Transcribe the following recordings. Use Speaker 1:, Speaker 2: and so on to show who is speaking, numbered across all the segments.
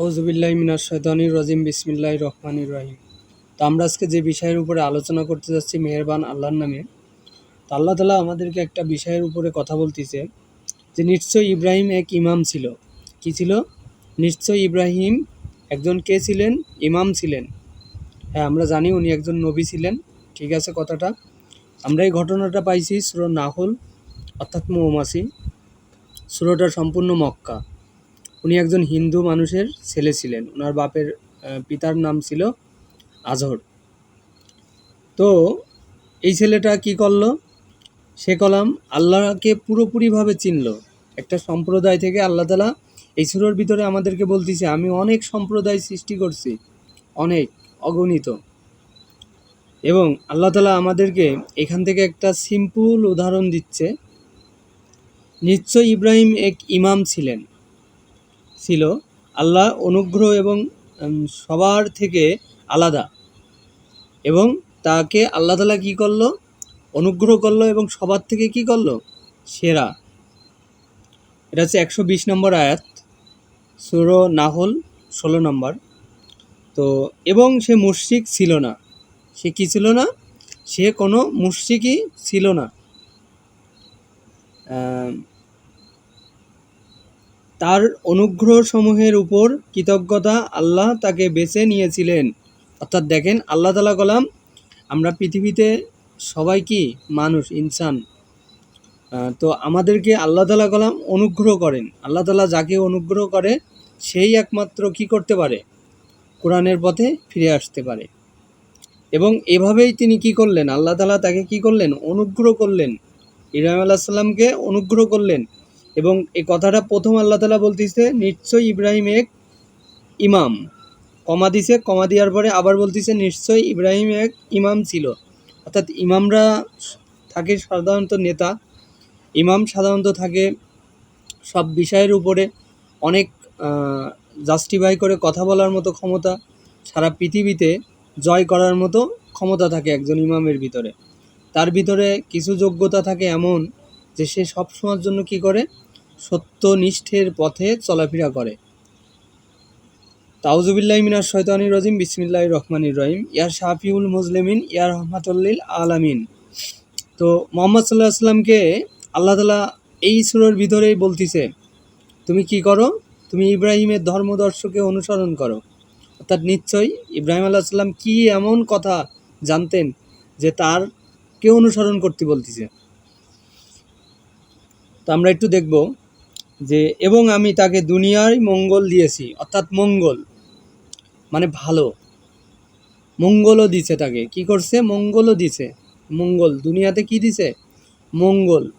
Speaker 1: আউজুবিল্লাহ মিনার শৈতানির রাজিম বিসমিল্লাহ রহমানির রহিম। তো আমরা আজকে যে বিষয়ের উপরে আলোচনা করতে যাচ্ছি, মেহেরবান আল্লাহর নামে, তো আল্লাহ তালা আমাদেরকে একটা বিষয়ের উপরে কথা বলতেছে যে নিশ্চয় ইব্রাহিম এক ইমাম ছিল। কি ছিল? নিশ্চয় ইব্রাহিম একজন কে ছিলেন? ইমাম ছিলেন। হ্যাঁ আমরা জানি উনি একজন নবী ছিলেন। ঠিক আছে কথাটা? আমরা এই ঘটনাটা পাইছি সুর নাহুল, অর্থাৎ মৌমাছি। সুরটা সম্পূর্ণ মক্কা। উনি একজন হিন্দু মানুষের ছেলে ছিলেন। ওনার বাপের পিতার নাম ছিল আজহর। তো এই ছেলেটা কি করল? সে কলাম আল্লাহকে পুরোপুরিভাবে চিনল। একটা সম্প্রদায় থেকে আল্লাহ তালা এই সুরের ভিতরে আমাদেরকে বলতেছে, আমি অনেক সম্প্রদায় সৃষ্টি করছি, অনেক অগণিত। এবং আল্লাহ তালা আমাদেরকে এখান থেকে একটা সিম্পল উদাহরণ দিচ্ছে। নিশ্চয় ইব্রাহিম এক ইমাম ছিলেন। ছিল, আল্লাহ অনুগ্রহ এবং সবার থেকে আলাদা। এবং তাকে আল্লাহ তালা কী করল? অনুগ্রহ করল এবং সবার থেকে কি করল? সেরা। এটা হচ্ছে একশো বিশ নম্বর আয়াত, সুরো নাহল, ষোলো নম্বর। তো, এবং সে মুশরিক ছিল না। সে কি ছিল না? সে কোনো মুশরিকই ছিল না। তার অনুগ্রহ সমূহের উপর কৃতজ্ঞতা আল্লাহ তাকে বেছে নিয়েছিলেন। অর্থাৎ দেখেন, আল্লাহ তালা কলাম আমরা পৃথিবীতে সবাই কি মানুষ, ইনসান। তো আমাদেরকে আল্লাহ তালা কলাম অনুগ্রহ করেন। আল্লাহ তালা যাকে অনুগ্রহ করে, সেই একমাত্র কি করতে পারে? কোরআনের পথে ফিরে আসতে পারে। এবং এভাবেই তিনি কি করলেন? আল্লাহ তালা তাকে কি করলেন? অনুগ্রহ করলেন। ইরাম আল্লাহ সাল্লামকে অনুগ্রহ করলেন। এবং এই কথাটা প্রথম আল্লাহ তালা বলতেছে, নিশ্চয়ই ইব্রাহিম এক ইমাম। কমা দিছে, কমা দেওয়ার পরে আবার বলতেছে, নিশ্চয়ই ইব্রাহিম এক ইমাম ছিল। অর্থাৎ ইমামরা থাকে সাধারণত নেতা। ইমাম সাধারণত থাকে সব বিষয়ের উপরে অনেক জাস্টিফাই করে কথা বলার মতো ক্ষমতা। সারা পৃথিবীতে জয় করার মতো ক্ষমতা থাকে একজন ইমামের ভিতরে। তার ভিতরে কিছু যোগ্যতা থাকে এমন যে সে সব সময়ের জন্য কি করে? সত্যনিষ্ঠের পথে চলাফেরা করে। তাউজুবিল্লাহ মিনার শৈতানির রজিম। বিসমিল্লাহ রহমানির রহিম। ইয়ার শাফিউল মুসলিমিন ইয়ার রহমাতুল্লিল আলামিন। তো মোহাম্মদ সাল্লাহ আসলামকে আল্লাহ তালা এই সুরের ভিতরেই বলতিছে, তুমি কি করো? তুমি ইব্রাহিমের ধর্মদর্শকে অনুসরণ করো। অর্থাৎ নিশ্চয়ই ইব্রাহিম আল্লাহ সাল্লাম কি এমন কথা জানতেন যে তার কে অনুসরণ করতে বলতেছে। তো আমরা একটু দেখব যে এবং আমি তাকে দুনিয়ায় মঙ্গল দিয়েছি, অর্থাৎ মঙ্গল মানে ভালো। মঙ্গলও দিছে তাকে। কি করছে? মঙ্গলও দিছে। মঙ্গল, দুনিয়াতে কি দিছে? মঙ্গল।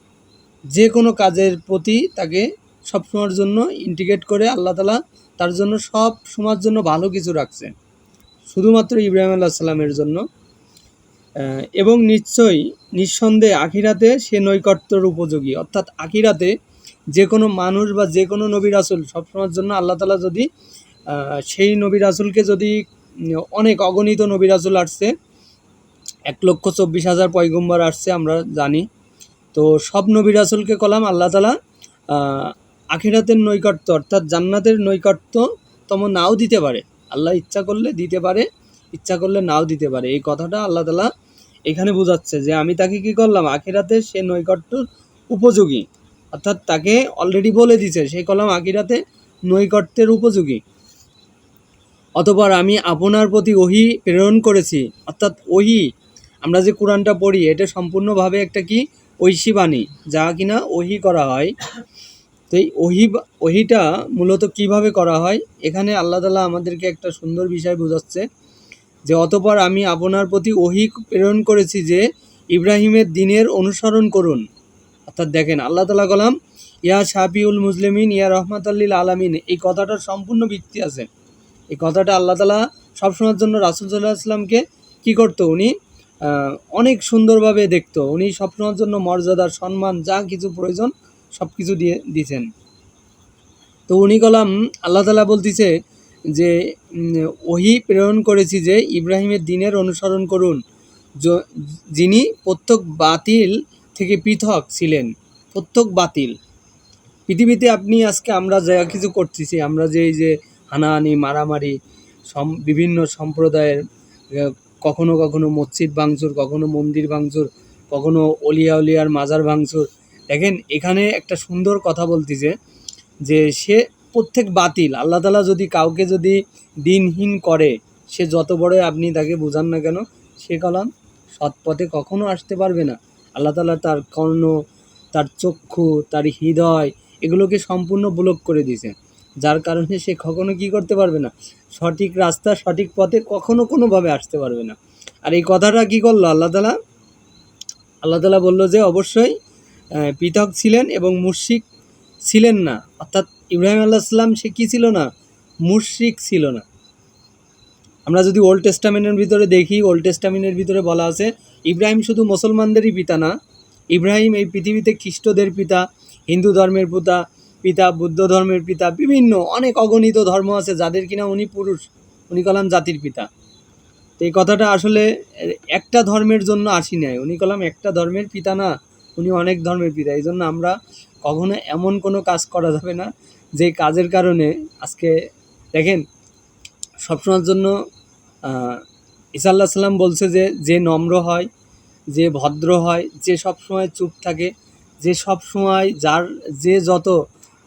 Speaker 1: যে কোনো কাজের প্রতি তাকে সব সময়ের জন্য ইন্টিগ্রেট করে আল্লাহ তালা তার জন্য সব সময়ের জন্য ভালো কিছু রাখছে। শুধুমাত্র ইব্রাহিম আল্লাহ সাল্লামের জন্য। এবং নিশ্চয়ই, নিঃসন্দেহে আখিরাতে সে নৈকট্যর উপযোগী। অর্থাৎ আখিরাতে যে কোনো মানুষ বা যে কোনো নবী রাসুল সবসময়ের জন্য আল্লাহ তালা যদি সেই নবী রাসুলকে যদি অনেক অগণিত নবী রাসুল আসছে, এক লক্ষ চব্বিশ হাজার পয়গম্বর আসছে আমরা জানি। তো সব নবী রাসুলকে কলাম আল্লাহ তালা আখিরাতের নৈকট্য অর্থাৎ জান্নাতের নৈকট্যতম নাও দিতে পারে। আল্লাহ ইচ্ছা করলে দিতে পারে, ইচ্ছা করলে নাও দিতে পারে। এই কথাটা আল্লাহ তালা এখানে বোঝাচ্ছে যে আমি তাকে কি করলাম? আখিরাতে সে নৈকট্য উপযোগী। অর্থাৎ তাকে অলরেডি বলে দিছে সেই কলাম আকিরাতে নৈকট্যের উপযোগী। অতপর আমি আপনার প্রতি ওহি প্রেরণ করেছি, অর্থাৎ ওহি, আমরা যে কোরআনটা পড়ি, এটা সম্পূর্ণভাবে একটা কি? ঐশী বাণী, যা কিনা ওহি করা হয়। তো এই ওহি, ওহিটা মূলত কীভাবে করা হয়? এখানে আল্লাহ তালা আমাদেরকে একটা সুন্দর বিষয় বোঝাচ্ছে যে, অতপর আমি আপনার প্রতি ওহি প্রেরণ করেছি যে, ইব্রাহিমের দিনের অনুসরণ করুন। অর্থাৎ দেখেন, আল্লাহ তালা কলাম ইয়া শাফিউল মুসলিমিন, ইয়া রহমাতাল্লিল আলামিন। এই কথাটার সম্পূর্ণ ভিত্তি আছে। এই কথাটা আল্লাহ তালা সবসময়ের জন্য রাসুল সাল্লাহ আসলামকে কী করতো? উনি অনেক সুন্দরভাবে দেখতো। উনি সবসময়ের জন্য মর্যাদার সম্মান, যা কিছু প্রয়োজন সব কিছু দিয়ে দিয়েছেন তো উনি কলাম আল্লাহ তালা বলতিছে যে ওহি প্রেরণ করেছি যে, ইব্রাহিমের দিনের অনুসরণ করুন। যিনি প্রত্যেক বাতিল থেকে পৃথক ছিলেন, প্রত্যেক বাতিল। পৃথিবীতে আপনি আজকে আমরা যা কিছু করতেছি, আমরা যে এই যে হানাহানি, মারামারি, সম, বিভিন্ন সম্প্রদায়ের কখনো কখনো মসজিদ ভাঙচুর, কখনো মন্দির ভাঙচুর, কখনো অলিয়া অলিয়ার মাজার ভাঙচুর। দেখেন, এখানে একটা সুন্দর কথা বলতেছে যে সে প্রত্যেক বাতিল, আল্লাহ তালা যদি কাউকে যদি দিনহীন করে, সে যত বড় আপনি তাকে বোঝান না কেন, সে কলাম সৎ পথে কখনো আসতে পারবে না। আল্লাহ তালা তার কর্ণ, তার চক্ষু, তার হৃদয় এগুলোকে সম্পূর্ণ ব্লক করে দিয়েছে যার কারণে সে কখনো কি করতে পারবে না? সঠিক রাস্তা, সঠিক পথে কখনো কোনোভাবে আসতে পারবে না। আর এই কথাটা কি করল আল্লাহ তালা আল্লাহ তালা বলল যে, অবশ্যই পৃথক ছিলেন এবং মুশরিক ছিলেন না। অর্থাৎ ইব্রাহিম আল্লাহ সাল্লাম সে কী ছিল না? মুর্শিক ছিল না। আমরা যদি ওল্ড টেস্টামেন্টের ভিতরে দেখি ওল্ড টেস্টামেন্টের ভিতরে বলা আছে, ইব্রাহিম শুধু মুসলমানদেরই পিতা না। ইব্রাহিম এই পৃথিবীতে খ্রিস্টদের পিতা, হিন্দু ধর্মের পিতা পিতা বুদ্ধ ধর্মের পিতা, বিভিন্ন অনেক অগণিত ধর্ম আছে যাদের কিনা উনি পুরুষ, উনি কলাম জাতির পিতা। তো এই কথাটা আসলে একটা ধর্মের জন্য আসি নাই। উনি কলাম একটা ধর্মের পিতা না, উনি অনেক ধর্মের পিতা। এই জন্য আমরা কখনো এমন কোনো কাজ করা যাবে না যে কাজের কারণে আজকে দেখেন, সবসময়ের জন্য ঈসা আল্লাহ সাল্লাম বলছে যে যে নম্র হয়, যে ভদ্র হয়, যে সব সময় চুপ থাকে, যে সব সময় যার, যে যত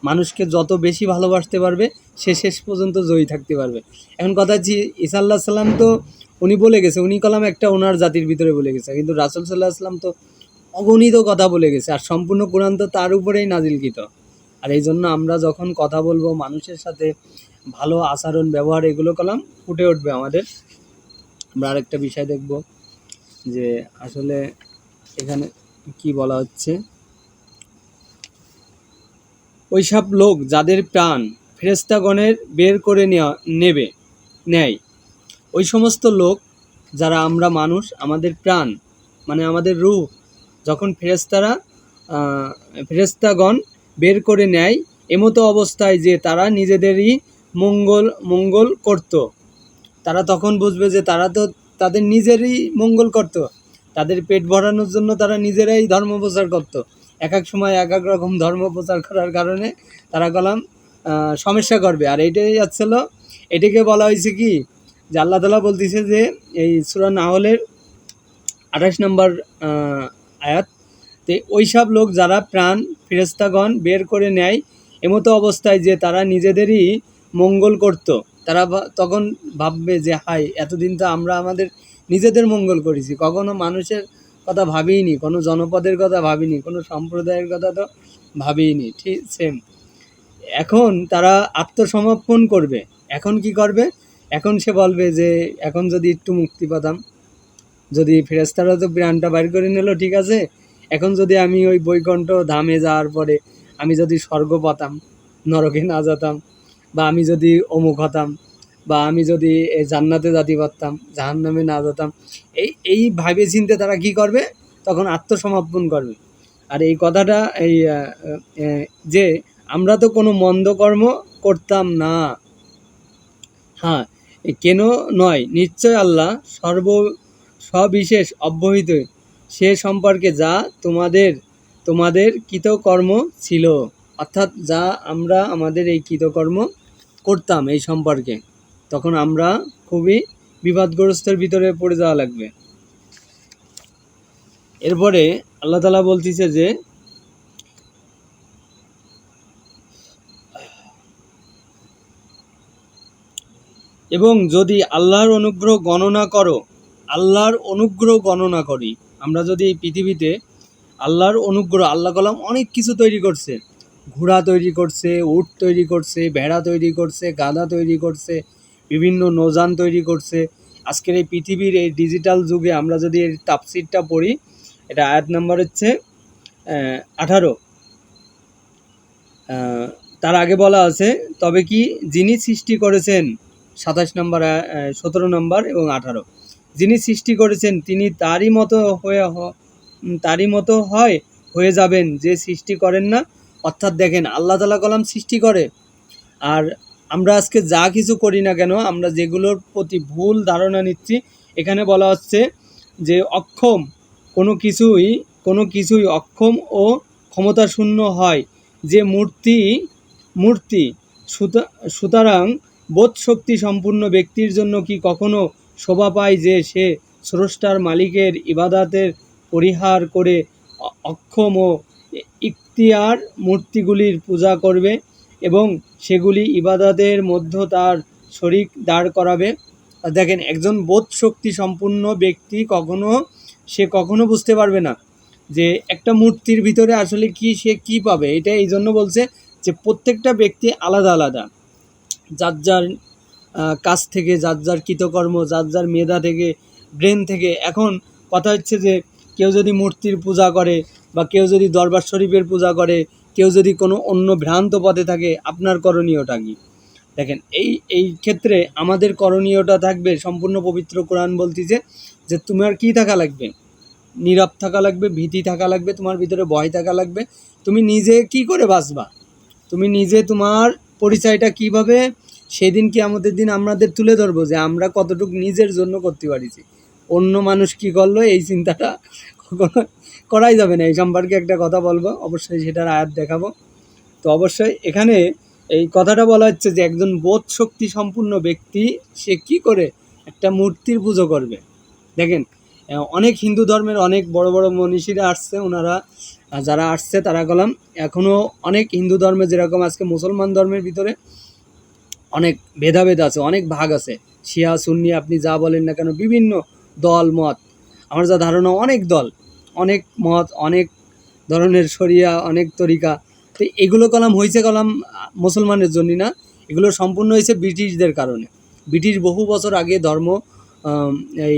Speaker 1: মানুষকে যত বেশি ভালোবাসতে পারবে, সে শেষ পর্যন্ত জয়ী থাকতে পারবে। এখন কথা হচ্ছে, ঈসা আল্লাহ সাল্লাম তো উনি বলে গেছে, উনি কলাম একটা ওনার জাতির ভিতরে বলে গেছে, কিন্তু রাসুল সাল্লাহ আসলাম তো অগণিত কথা বলে গেছে, আর সম্পূর্ণ কোরআন তো তার উপরেই নাজিলকৃত। আর এই জন্য আমরা যখন কথা বলব, মানুষের সাথে ভালো আচরণ, ব্যবহার, এগুলো কলাম ফুটে উঠবে আমাদের। আমরা আরেকটা বিষয় দেখব যে আসলে এখানে কি বলা হচ্ছে। ওইসব লোক যাদের প্রাণ ফেরেস্তাগণের বের করে নেওয়া নেবে, নেয়। ওই সমস্ত লোক যারা আমরা মানুষ, আমাদের প্রাণ মানে আমাদের রূহ, যখন ফেরেস্তারা ফেরেস্তাগণ বের করে নেয়, এমতো অবস্থায় যে তারা নিজেদেরই মঙ্গল মঙ্গল করত। তারা তখন বুঝবে যে তারা তো তাদের নিজেরই মঙ্গল করত। তাদের পেট ভরানোর জন্য তারা নিজেরাই ধর্ম প্রচার করত। এক এক সময় এক এক রকম ধর্ম প্রচার করার কারণে তারা কলাম সমস্যা করবে। আর এইটাই হচ্ছিল, এটাকে বলা হয়েছে কি, যে আল্লাহ তালা বলতেছে যে এই সুরা নাহলের আঠাশ নম্বর আয়াত, তো ওই সব লোক যারা প্রাণ ফেরেস্তাগণ বের করে নেয়, এমতো অবস্থায় যে তারা নিজেদেরই মঙ্গল করত। তারা তখন ভাববে যে হাই এতদিন তো আমরা আমাদের নিজেদের মঙ্গল করেছি। কখনো মানুষের কথা ভাবিনি, কোনো জনপদের কথা ভাবিনি, কোনো সম্প্রদায়ের কথা তো ভাবিনি। ঠিক সেম এখন তারা আত্মসমর্পণ করবে। এখন কি করবে? এখন সে বলবে যে, এখন যদি একটু মুক্তি পেতাম, যদি ফেরেস্তারা তো প্রাণটা বাইর করে নিল, ঠিক আছে? এখন যদি আমি ওই বৈকণ্ঠ ধামে যাওয়ার পরে আমি যদি স্বর্গ পাতাম, নরকে না যেতাম বা আমি যদি অমুক হতাম বা আমি যদি জান্নাতে যেতে পারতাম, জাহান্নামে না যেতাম, এই এই ভাবে চিনতে তারা কি করবে? তখন আত্মসমর্পণ করবে। আর এই কথাটা, এই যে আমরা তো কোনো মন্দ কর্ম করতাম না। হ্যাঁ কেন নয়? নিশ্চয় আল্লাহ সর্ব, সবিশেষ অব্যহিত সে সম্পর্কে যা তোমাদের তোমাদের কৃতকর্ম ছিল। অর্থাৎ যা আমরা, আমাদের এই কৃতকর্ম করতাম এই সম্পর্কে, তখন আমরা খুবই বিবাদগ্রস্তের ভিতরে পড়ে যাওয়া লাগবে। এরপরে আল্লাহ তালা বলতেছে যে, এবং যদি আল্লাহর অনুগ্রহ গণনা করো, আল্লাহর অনুগ্রহ গণনা করি, আমরা যদি পৃথিবীতে আল্লাহর অনুগ্রহ, আল্লাহ কলাম অনেক কিছু তৈরি করছে ঘোড়া তৈরি করছে, উট তৈরি করছে, ভেড়া তৈরি করছে, গাধা তৈরি করছে, বিভিন্ন নৌযান তৈরি করছে। আজকের এই পৃথিবীর এই ডিজিটাল যুগে আমরা যদি এর তাপসিরটা পড়ি, এটা আয়াত নাম্বার হচ্ছে আঠারো। তার আগে বলা আছে, তবে কি যিনি সৃষ্টি করেছেন, সাতাশ নম্বর সতেরো নম্বর এবং আঠারো। যিনি সৃষ্টি করেছেন, তিনি তারই মতো হয়ে তারই মতো হয়, হয়ে যাবেন। যে সৃষ্টি করেন না অর্থাৎ দেখেন, আল্লাহ তালা কলাম সৃষ্টি করে। আর আমরা আজকে যা কিছু করি না কেন, আমরা যেগুলোর প্রতি ভুল ধারণা নিচ্ছি, এখানে বলা হচ্ছে যে অক্ষম, কোনো কিছুই কোনো কিছুই অক্ষম ও ক্ষমতাশূন্য হয়। যে মূর্তি মূর্তি, সুতা, সুতরাং বোধ শক্তি সম্পূর্ণ ব্যক্তির জন্য কি কখনো শোভা পায় যে সে স্রষ্টার মালিকের ইবাদাতের পরিহার করে অক্ষম ও ইখতিয়ার মূর্তিগুলির পূজা করবে এবং সেগুলি ইবাদাতের মধ্য তার শরিক দাঁড় করাবে। আর দেখেন, একজন বোধ শক্তি সম্পূর্ণ ব্যক্তি কখনো, সে কখনো বুঝতে পারবে না যে একটা মূর্তির ভিতরে আসলে কি সে কি পাবে। এটা এই জন্য বলছে যে প্রত্যেকটা ব্যক্তি আলাদা আলাদা। যার যার কাজ থেকে, যার যার কৃতকর্ম, যার যার মেধা থেকে, ব্রেন থেকে। এখন কথা হচ্ছে যে কেউ যদি মূর্তির পূজা করে বা কেউ যদি দরবার শরীফের পূজা করে, কেউ যদি কোনো অন্য ভ্রান্ত পথে থাকে, আপনার করণীয়টা কি? দেখেন, এই এই ক্ষেত্রে আমাদের করণীয়টা থাকবে সম্পূর্ণ পবিত্র কোরআন বলতেছে যে তোমার কি থাকা লাগবে? নীরব থাকা লাগবে, ভীতি থাকা লাগবে, তোমার ভিতরে ভয় থাকা লাগবে। তুমি নিজে কি করে বাঁচবা? তুমি নিজে তোমার পরিচয়টা কীভাবে? সেদিন কি আমাদের দিন আমাদের তুলে ধরবো যে আমরা কতটুকু নিজের জন্য করতে পারিছি। অন্য মানুষ কি করল, এই চিন্তাটা কখনো করাই যাবে না। এই সম্পর্কে একটা কথা বলব, অবশ্যই সেটার আয়াত দেখাবো। তো অবশ্যই এখানে এই কথাটা বলা হচ্ছে যে, একজন বোধ শক্তি সম্পূর্ণ ব্যক্তি, সে কি করে একটা মূর্তির পুজো করবে? দেখেন অনেক হিন্দু ধর্মের অনেক বড় বড় মনীষীরা আসছে, ওনারা যারা আসছে তারা গলাম। এখনও অনেক হিন্দু ধর্মে যেরকম আজকে মুসলমান ধর্মের ভিতরে অনেক ভেদাভেদ আছে, অনেক ভাগ আছে। শিয়া, সুন্নি, আপনি যা বলেন না কেন, বিভিন্ন দল, মত। আমার যা ধারণা, অনেক দল, অনেক মত, অনেক ধরনের শরিয়া, অনেক তরিকা। তো এগুলো কলাম হয়েছে কলাম মুসলমানের জন্য না, এগুলো সম্পূর্ণ হয়েছে ব্রিটিশদের কারণে। ব্রিটিশ বহু বছর আগে ধর্ম এই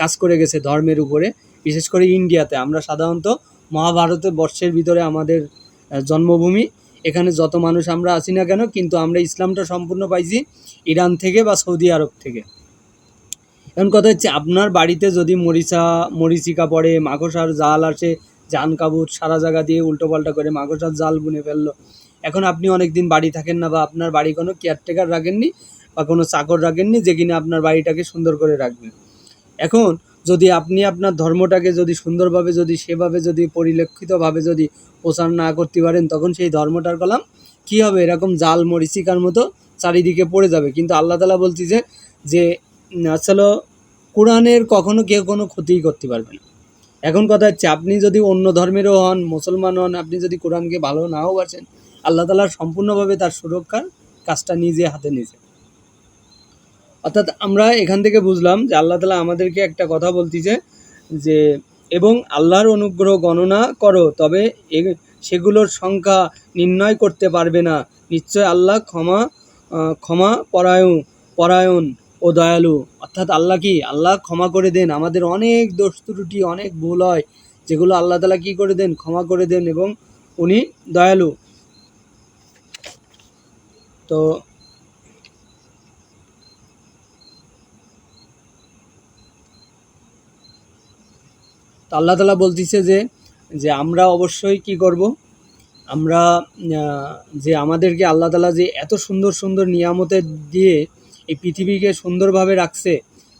Speaker 1: কাজ করে গেছে ধর্মের উপরে, বিশেষ করে ইন্ডিয়াতে। আমরা সাধারণত মহাভারতে বর্ষের ভিতরে আমাদের জন্মভূমি। এখানে যত মানুষ আমরা আছি না কেন, কিন্তু আমরা ইসলামটা সম্পূর্ণ পাইছি ইরান থেকে বা সৌদি আরব থেকে। এখন কথা হচ্ছে আপনার বাড়িতে যদি মরিচা মরিচিকা পড়ে মাকড়সার জাল আসে জান কাবুত সারা জায়গা দিয়ে উল্টোপাল্টা করে মাকড়সার জাল বুনে ফেলল। এখন আপনি অনেক দিন বাড়ি থাকেন না বা আপনার বাড়ি কোনো কেয়ারটেকার রাখেননি বা কোনো চাকর রাখেননি যে কিনা আপনার বাড়িটাকে সুন্দর করে রাখবেন এখন যদি আপনি আপনার ধর্মটাকে যদি সুন্দরভাবে যদি সেভাবে যদি পরিলক্ষিতভাবে যদি প্রচার না করতে পারেন তখন সেই ধর্মটার কলাম কী হবে? এরকম জাল মরিচিকার মতো চারিদিকে পড়ে যাবে। কিন্তু আল্লাহ তালা বলতেছে যে উম, আসলে কোরআনের কখনো কেউ কোনো ক্ষতিই করতে পারবে না। এখন কথা হচ্ছে, আপনি যদি অন্য ধর্মেরও হন, মুসলমান হন, আপনি যদি কোরআনকে ভালো নাও বাসেন, আল্লাহ তালা সম্পূর্ণভাবে তার সুরক্ষার কাজটা নিজে হাতে নিজে অর্থাৎ আমরা এখান থেকে বুঝলাম যে আল্লাহ তালা আমাদেরকে একটা কথা বলতেছে যে, এবং আল্লাহর অনুগ্রহ গণনা করো, তবে সেগুলোর সংখ্যা নির্ণয় করতে পারবে না। নিশ্চয় আল্লাহ ক্ষমা ক্ষমা পরায়ণ পরায়ণ ও দয়ালু, অর্থাৎ আল্লাহ কি? আল্লাহ ক্ষমা করে দেন। আমাদের অনেক দোষ ত্রুটি, অনেক ভুল হয়, যেগুলো আল্লাহ তালা কি করে দেন? ক্ষমা করে দেন এবং উনি দয়ালু। তো আল্লাহ তালা বলতেছে যে যে আমরা অবশ্যই কি করব? আমরা যে আমাদেরকে আল্লাহ তালা যে এত সুন্দর সুন্দর নিয়ামতের দিয়ে এই পৃথিবীকে সুন্দরভাবে রাখছে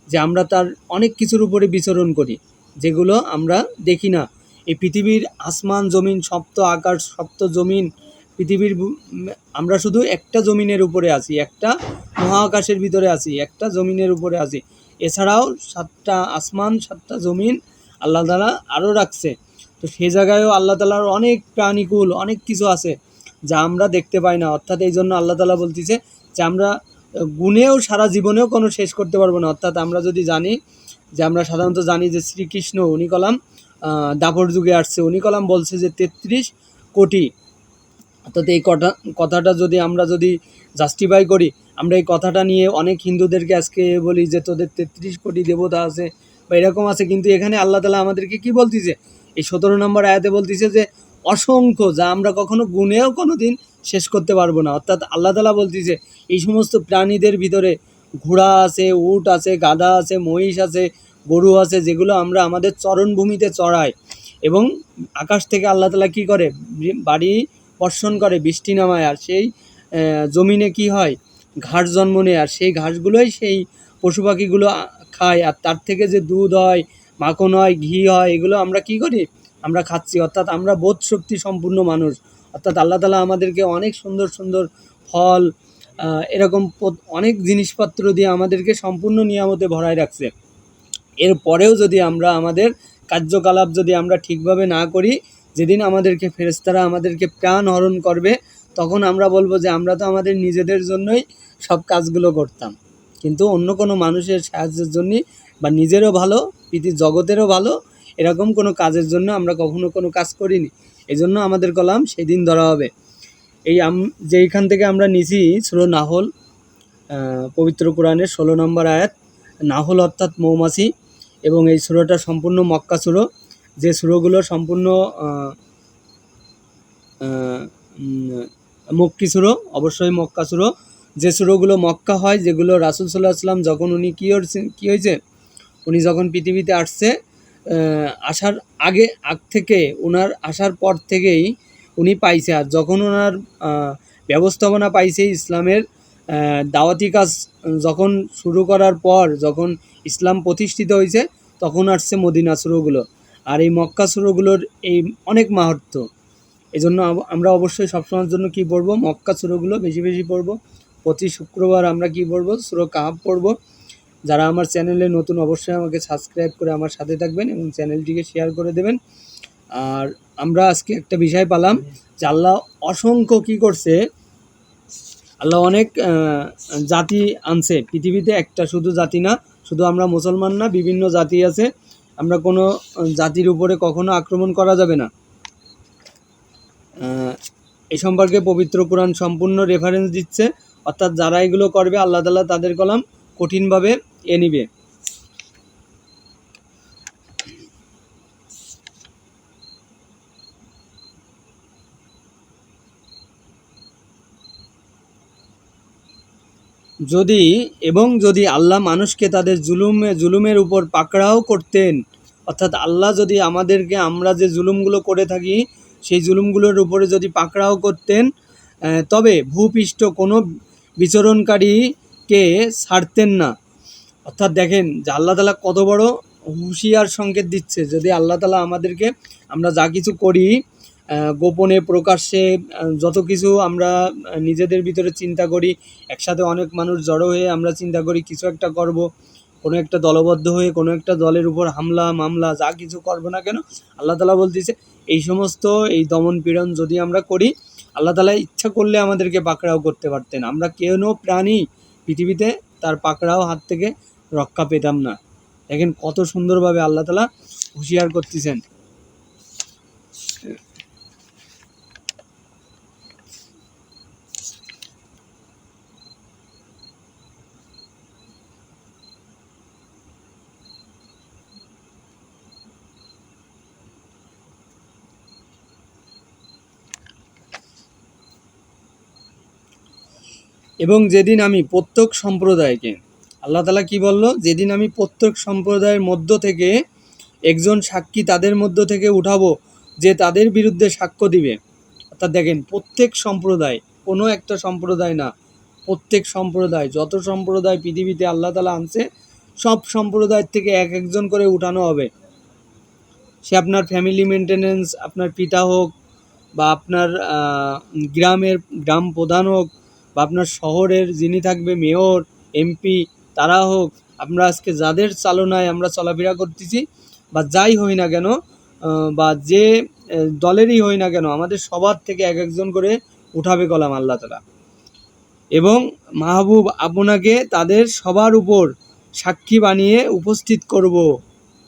Speaker 1: যে আমরা তার অনেক কিছুর উপরে বিচরণ করি, যেগুলো আমরা দেখি না। এই পৃথিবীর আসমান, জমিন, সপ্ত আকাশ সপ্ত জমিন, পৃথিবীর আমরা শুধু একটা জমিনের উপরে আছি, একটা মহাকাশের ভিতরে আছি, একটা জমিনের উপরে আছি। এছাড়াও সাতটা আসমান, সাতটা জমিন আল্লাহ তালা আরও রাখছে। তো সে জায়গায়ও আল্লাহ তালার অনেক প্রাণীকুল, অনেক কিছু আছে যা আমরা দেখতে পাই না। অর্থাৎ এই জন্য আল্লাহ তালা বলতেছে যে আমরা গুণেও সারা জীবনেও কোনো শেষ করতে পারব না। অর্থাৎ আমরা যদি জানি যে আমরা সাধারণত জানি যে শ্রীকৃষ্ণ উনি কলাম দাপর যুগে আসছে। উনি কলাম বলছে যে তেত্রিশ কোটি। অর্থাৎ এই কথা, কথাটা যদি আমরা যদি জাস্টিফাই করি, আমরা এই কথাটা নিয়ে অনেক হিন্দুদেরকে আজকে বলি যে তোদের তেত্রিশ কোটি দেবতা আছে বা এরকম আছে, কিন্তু এখানে আল্লাহ তালা আমাদেরকে কি বলতেছে? এই সতেরো নম্বর আয়াতে বলতেছে যে অসংখ্য, যা আমরা কখনো গুনেও কোনো দিন শেষ করতে পারব না। অর্থাৎ আল্লাহ তালা বলছি যে, এই সমস্ত প্রাণীদের ভিতরে ঘোড়া আছে, উট আছে, গাধা আছে, মহিষ আছে, গরু আছে, যেগুলো আমরা আমাদের চরণভূমিতে চড়াই। এবং আকাশ থেকে আল্লাহ তালা কী করে? বাড়ি বর্ষণ করে, বৃষ্টি নামায়, আর সেই জমিনে কি হয়? ঘাস জন্ম নেয়, আর সেই ঘাসগুলোই সেই পশু পাখিগুলো খায়। আর তার থেকে যে দুধ হয়, মাখন হয়, ঘি হয়, এগুলো আমরা কি করি? আমরা খাচ্ছি, অর্থাৎ আমরা বোধ শক্তি সম্পূর্ণ মানুষ। অর্থাৎ আল্লাহ তালা আমাদেরকে অনেক সুন্দর সুন্দর ফল এরকম অনেক জিনিসপত্র দিয়ে আমাদেরকে সম্পূর্ণ নিয়ামতে ভরায় রাখছে। এরপরেও যদি আমরা আমাদের কার্যকলাপ যদি আমরা ঠিকভাবে না করি, যেদিন আমাদেরকে ফেরেস্তারা আমাদেরকে প্রাণ হরণ করবে, তখন আমরা বলব যে আমরা তো আমাদের নিজেদের জন্যই সব কাজগুলো করতাম। কিন্তু অন্য কোনো মানুষের সাহায্যের জন্য বা নিজেরও ভালো পৃথিবীর জগতেরও ভালো এরকম কোনো কাজের জন্য আমরা কখনো কোনো কাজ করিনি। এই জন্য আমাদের কলাম সেদিন ধরা হবে। এই আম যেইখান থেকে আমরা নিছি সুরো নাহল পবিত্র কোরআনের ষোলো নম্বর আয়াত, নাহল অর্থাৎ মৌমাছি এবং এই সুরোটা সম্পূর্ণ মক্কা সুরো। যে সুরোগুলো সম্পূর্ণ মক্কি সুরো, অবশ্যই মক্কা সুরো। যে সুরোগুলো মক্কা হয়, যেগুলো রাসুল সাল্লাহ আসলাম যখন উনি কী কী হয়েছে? উনি যখন পৃথিবীতে আসছে আসার আগে, আগ থেকে ওনার আসার পর থেকেই উনি পাইছে। আর যখন ওনার ব্যবস্থাপনা পাইছে ইসলামের দাওয়াতি কাজ যখন শুরু করার পর যখন ইসলাম প্রতিষ্ঠিত হয়েছে তখন আসছে মদিনা সুরোগুলো আর এই মক্কা সুরোগুলোর এই অনেক মাহাত্ম। এই জন্য আমরা অবশ্যই সবসময়ের জন্য কি পড়ব? মক্কা সুরোগুলো বেশি বেশি পড়ব। প্রতি শুক্রবার আমরা কি পড়ব? সুরো কাহাব পড়ব। যারা আমার চ্যানেলে নতুন অবশ্যই আমাকে সাবস্ক্রাইব করে আমার সাথে থাকবেন এবং চ্যানেলটিকে শেয়ার করে দেবেন। আর আমরা আজকে একটা বিষয় পালাম, যে আল্লাহ অসংখ্য কী করছে? আল্লাহ অনেক জাতি আনছে। পৃথিবীতে একটা শুধু জাতি না, শুধু আমরা মুসলমান না, বিভিন্ন জাতি আছে। আমরা কোনো জাতির উপরে কখনো আক্রমণ করা যাবে না। এই সম্পর্কে পবিত্র কোরআন সম্পূর্ণ রেফারেন্স দিচ্ছে। অর্থাৎ যারা এগুলো করবে, আল্লাহ তালা তাদের কলাম কঠিনভাবে এ নিবে। যদি এবং যদি আল্লাহ মানুষকে তাদের জুলুমে, জুলুমের উপর পাকড়াও করতেন, অর্থাৎ আল্লাহ যদি আমাদেরকে, আমরা যে জুলুমগুলো করে থাকি, সেই জুলুমগুলোর উপরে যদি পাকড়াও করতেন তবে ভূপৃষ্ঠ কোনো বিচরণকারীকে ছাড়তেন না। অর্থাৎ দেখেন যে আল্লাহ তালা কত বড় হুঁশিয়ার সংকেত দিচ্ছে। যদি আল্লাহ তালা আমাদেরকে আমরা যা কিছু করি গোপনে, প্রকাশ্যে যত কিছু আমরা নিজেদের ভিতরে চিন্তা করি, একসাথে অনেক মানুষ জড়ো হয়ে আমরা চিন্তা করি, কিছু একটা করব, কোনো একটা দলবদ্ধ হয়ে, কোনো একটা দলের উপর হামলা, মামলা, যা কিছু করব না কেন, আল্লাহ তালা বলতেছে, এই সমস্ত, এই দমন পীড়ন যদি আমরা করি, আল্লাহ তালা ইচ্ছা করলে আমাদেরকে পাকড়াও করতে পারতেন। আমরা কেন প্রাণী পৃথিবীতে তার পাকড়াও হাত থেকে রক্ষা পেতাম না। দেখেন কত সুন্দরভাবে আল্লাহ তালা হুঁশিয়ার করতেছেন। এবং যেদিন আমি প্রত্যেক সম্প্রদায়কে আল্লাহ তালা কি বলল? যেদিন আমি প্রত্যেক সম্প্রদায়ের মধ্য থেকে একজন সাক্ষী তাদের মধ্য থেকে উঠাবো, যে তাদের বিরুদ্ধে সাক্ষ্য দিবে। অর্থাৎ দেখেন, প্রত্যেক সম্প্রদায়, কোনো একটা সম্প্রদায় না, প্রত্যেক সম্প্রদায়, যত সম্প্রদায় পৃথিবীতে আল্লাহ তালা আনছে, সব সম্প্রদায়ের থেকে এক একজন করে উঠানো হবে। সে আপনার ফ্যামিলি মেনটেনেন্স আপনার পিতা হোক, বা আপনার গ্রামের গ্রাম প্রধান হোক, বা আপনার শহরের যিনি থাকবে মেয়র এমপি তারা হোক, আমরা আজকে যাদের চালনায় আমরা চলাফেরা করতেছি, বা যাই হই না কেন বা যে দলেরই হই না কেন, আমাদের সবার থেকে এক একজন করে উঠাবে কলাম আল্লাহ তালা এবং মাহবুব আপনাকে তাদের সবার উপর সাক্ষী বানিয়ে উপস্থিত করব।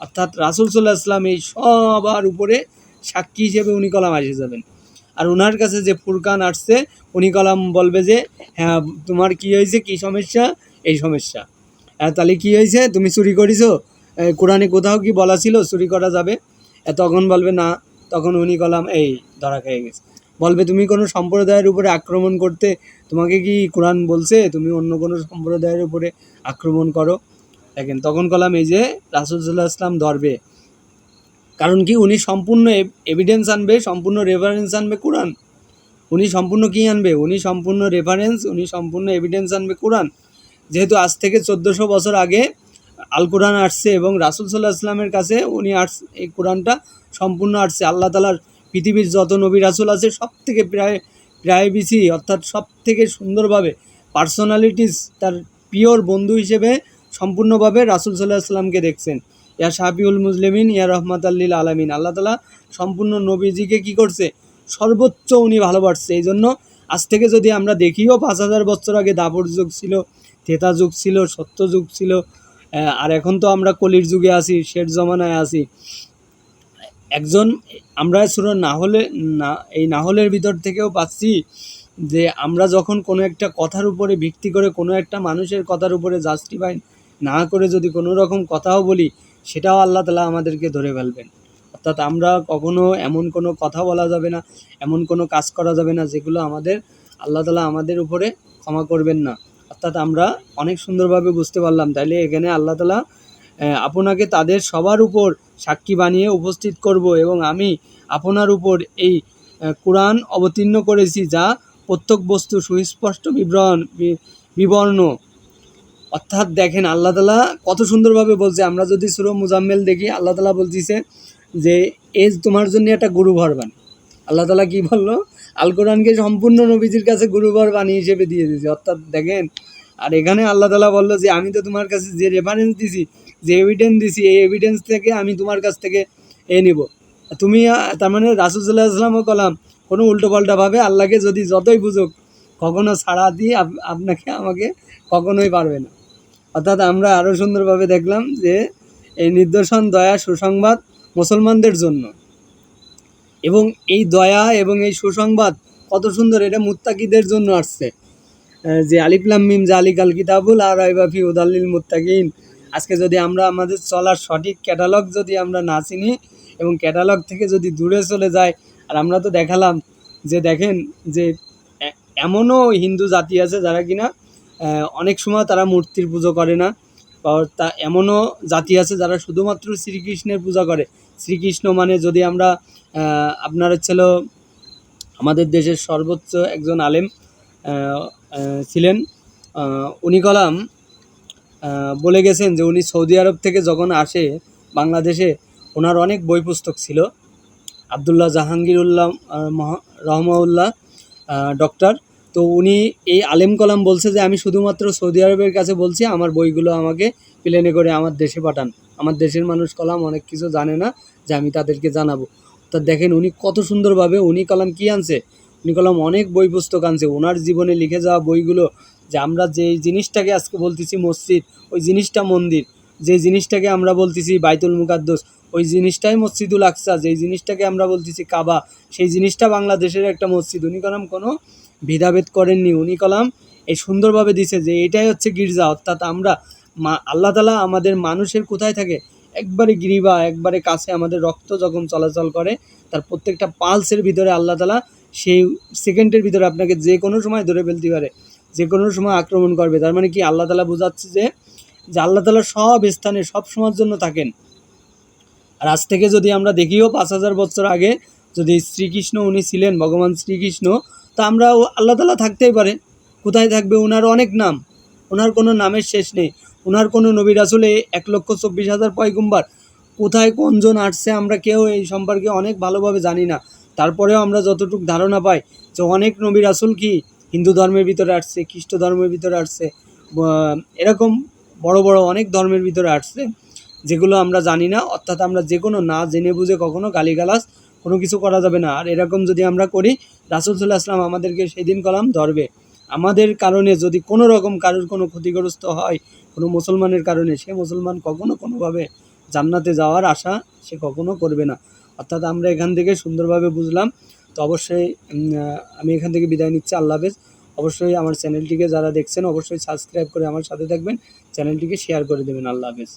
Speaker 1: অর্থাৎ রাসুল সাল্লাহ ইসলাম এই সবার উপরে সাক্ষী হিসেবে উনি কলাম আসে যাবেন আর ওনার কাছে যে ফুরকান আসছে, উনি কলাম বলবে যে হ্যাঁ তোমার কি হয়েছে? কি সমস্যা? এই সমস্যা। তাহলে কি হয়েছে? তুমি চুরি করেছ? কোরআনে কোথাও কি বলা ছিল, চুরি করা যাবে? তখন বলবে, না। তখন উনি কলাম, এই, ধরা খেয়ে গেছে। বলবে, তুমি কোনো সম্প্রদায়ের উপরে আক্রমণ করতে, তোমাকে কি কোরআন বলছে? তুমি অন্য কোনো সম্প্রদায়ের উপরে আক্রমণ করো? দেখেন, তখন কলাম, এই যে রাসুলসাল্লাহ ইসলাম ধরবে। কারণ কি, উনি সম্পূর্ণ এভিডেন্স আনবে, সম্পূর্ণ রেফারেন্স আনবে কোরআন। উনি সম্পূর্ণ কি আনবে? উনি সম্পূর্ণ রেফারেন্স উনি সম্পূর্ণ এভিডেন্স আনবে কোরআন। যেহেতু আজ থেকে চোদ্দোশো বছর আগে আল কোরআন আসছে এবং রাসুল সাল্লাহ ইসলামের কাছে উনি আস এই কোরআনটা সম্পূর্ণ আসছে আল্লাহ তালার পৃথিবীর যত নবী রাসুল আছে সব থেকে প্রায় বেশি, অর্থাৎ সব থেকে সুন্দরভাবে পার্সোনালিটিস তার পিওর বন্ধু হিসেবে সম্পূর্ণভাবে রাসুল সাল্লাহ আসলামকে দেখছেন। ইয়া শাফিউল মুসলিমিন, ইয়া রহমাত আল্লিল আলমিন। আল্লাহ তালা সম্পূর্ণ নবীজিকে কি করছে? সর্বোচ্চ উনি ভালোবাসছে। এই জন্য আজ থেকে যদি আমরা দেখিও পাঁচ হাজার বছর আগে দাবর যুগ ছিল তেতা যুগ ছিল সত্য যুগ ছিল আর এখন তো আমরা কলির যুগে আছি শেষ জমানায় আছি। একজন, আমরা শুধু না হলে, না, এই নাহলের ভিতর থেকেও পাচ্ছি যে আমরা যখন কোনো একটা কথার উপরে ভিত্তি করে কোনো একটা মানুষের কথার উপরে জাস্টিফাই না করে যদি কোনো রকম কথাও বলি, সেটাও আল্লাহ তালা আমাদেরকে ধরে ফেলবেন। অর্থাৎ আমরা কখনো এমন কোনো কথা বলা যাবে না, এমন কোনো কাজ করা যাবে না, যেগুলো আমাদের, আল্লাহ তালা আমাদের উপরে ক্ষমা করবেন না। অর্থাৎ আমরা অনেক সুন্দরভাবে বুঝতে পারলাম। তাইলে এখানে আল্লাহ তালা আপনাকে তাদের সবার উপর সাক্ষী বানিয়ে উপস্থিত করব এবং আমি আপনার উপর এই কোরআন অবতীর্ণ করেছি যা প্রত্যেক বস্তু সুস্পষ্ট বিবরণ বিবর্ণ। অর্থাৎ দেখেন আল্লাহ তালা কত সুন্দরভাবে বলছে। আমরা যদি সুরো মুজাম্মেল দেখি, আল্লাহ তালা বলতেছে যে, এজ তোমার জন্য একটা গুরু বাণী আল্লাহ তালা কি বলল? আল কোরআনকে সম্পূর্ণ নবীজির কাছে গুরুভর বাণী হিসেবে দিয়ে দিয়েছে। অর্থাৎ দেখেন, আর এখানে আল্লাহ তালা বলল যে, আমি তো তোমার কাছে যে রেফারেন্স দিছি, যে এভিডেন্স দিছি, এই এভিডেন্স থেকে আমি তোমার কাছ থেকে এ নিব। তুমি, তার মানে রাসুল্লাহ আসলামও কলাম, কোনো উল্টোপাল্টাভাবে আল্লাহকে যদি যতই বুঝুক, কখনো ছাড়া দিয়ে আপ- আপনাকে আমাকে কখনোই পারবে না। অর্থাৎ আমরা আরও সুন্দরভাবে দেখলাম যে, এই নির্দর্শন দয়া, সুসংবাদ মুসলমানদের জন্য। এবং এই দয়া এবং এই সুসংবাদ কত সুন্দর, এটা মুত্তাকিদের জন্য আসছে। যে আলিফলাম মিম জালিক আল কিতাবুল আর আইবাফি উদাল্লিল মুত্তাকিন। আজকে যদি আমরা আমাদের চলার সঠিক ক্যাটালগ যদি আমরা না চিনি এবং ক্যাটালগ থেকে যদি দূরে চলে যায় আর আমরা তো দেখালাম যে দেখেন যে এমনও হিন্দু জাতি আছে যারা কিনা অনেক সময় তারা মূর্তির পুজো করে না। তা এমনও জাতি আছে যারা শুধুমাত্র শ্রীকৃষ্ণের পূজা করে। শ্রীকৃষ্ণ মানে যদি আমরা আপনার ছিল আমাদের দেশের সর্বোচ্চ একজন আলেম ছিলেন। উনি কলাম বলে গেছেন যে উনি সৌদি আরব থেকে যখন আসে বাংলাদেশে ওনার অনেক বই পুস্তক ছিল। আবদুল্লাহ জাহাঙ্গীরুল্লাহ আহ, মহা- রহমাউল্লাহ ডক্টর। তো উনি এই আলেম কলাম বলছে যে, আমি শুধুমাত্র সৌদি আরবের কাছে বলছি, আমার বইগুলো আমাকে প্লেনে করে আমার দেশে পাঠান। আমার দেশের মানুষ কলাম অনেক কিছু জানে না, যে আমি তাদেরকে জানাব। তা দেখেন উনি কত সুন্দরভাবে উনি কলাম কি আনছে? উনি কলাম অনেক বই পুস্তক আনছে। ওনার জীবনে লিখে যাওয়া বইগুলো, যে আমরা যে জিনিসটাকে আজকে বলতেছি মসজিদ, ওই জিনিসটা মন্দির। যে জিনিসটাকে আমরা বলতেছি বাইতুল মুকাদ্দস, ওই জিনিসটাই মসজিদুল আকসা। যেই জিনিসটাকে আমরা বলতেছি কাবা, সেই জিনিসটা বাংলাদেশের একটা মসজিদ। উনি কলাম কোনো ভেদাভেদ করেননি উনি কলাম। এই সুন্দরভাবে দিছে যে এটাই হচ্ছে গির্জা, অর্থাৎ আমরা মা আল্লাহ তালা আমাদের মানুষের কোথায় থাকে? একবারে গিরিবা, একবারে কাছে আমাদের রক্ত যখন চলাচল করে, তার প্রত্যেকটা পালসের ভিতরে আল্লাহ তালা সেই সেকেন্ডের ভিতরে আপনাকে যে কোনো সময় ধরে ফেলতে পারে, যে কোনো সময় আক্রমণ করবে। তার মানে কি? আল্লাহ তালা বোঝাচ্ছে যে যে আল্লাহ তালা সব স্থানে, সব সময়ের জন্য থাকেন। আর আজ থেকে যদি আমরা দেখিও পাঁচ হাজার বছর আগে যদি শ্রীকৃষ্ণ উনি ছিলেন, ভগবান শ্রীকৃষ্ণ তা আমরা আল্লাহ তালা থাকতেই পারে কোথায় থাকবে? ওনার অনেক নাম। ওনার কোনো নামের শেষ নেই। ওনার কোনো নবীর আসলে এক লক্ষ চব্বিশ হাজার পয়গুম্বার। কোথায় কোনজন আসছে আমরা কেউ এই সম্পর্কে অনেক ভালোভাবে জানি না। তারপরেও আমরা যতটুকু ধারণা পাই যে অনেক নবীর আসল কি হিন্দু ধর্মের ভিতরে আসছে, খ্রিস্ট ধর্মের ভিতরে আসছে এরকম বড় বড় অনেক ধর্মের ভিতরে আসছে, যেগুলো আমরা জানি না। অর্থাৎ আমরা যে কোনো না জেনে বুঝে কখনো গালিগালাজ কোনো কিছু করা যাবে না। আর এরকম যদি আমরা করি, রাসুল সাল্লাহ আসলাম আমাদেরকে সেদিন কলাম ধরবে। আমাদের কারণে যদি কোনো রকম কারোর কোনো ক্ষতিগ্রস্ত হয়, কোনো মুসলমানের কারণে, সে মুসলমান কখনো কোনোভাবে জান্নাতে যাওয়ার আশা সে কখনো করবে না। অর্থাৎ আমরা এখান থেকে সুন্দরভাবে বুঝলাম। তো অবশ্যই আমি এখান থেকে বিদায় নিচ্ছি। আল্লাহ হাফেজ। অবশ্যই আমার চ্যানেলটিকে যারা দেখছেন, অবশ্যই সাবস্ক্রাইব করে আমার সাথে থাকবেন। চ্যানেলটিকে শেয়ার করে দেবেন। আল্লাহ হাফেজ।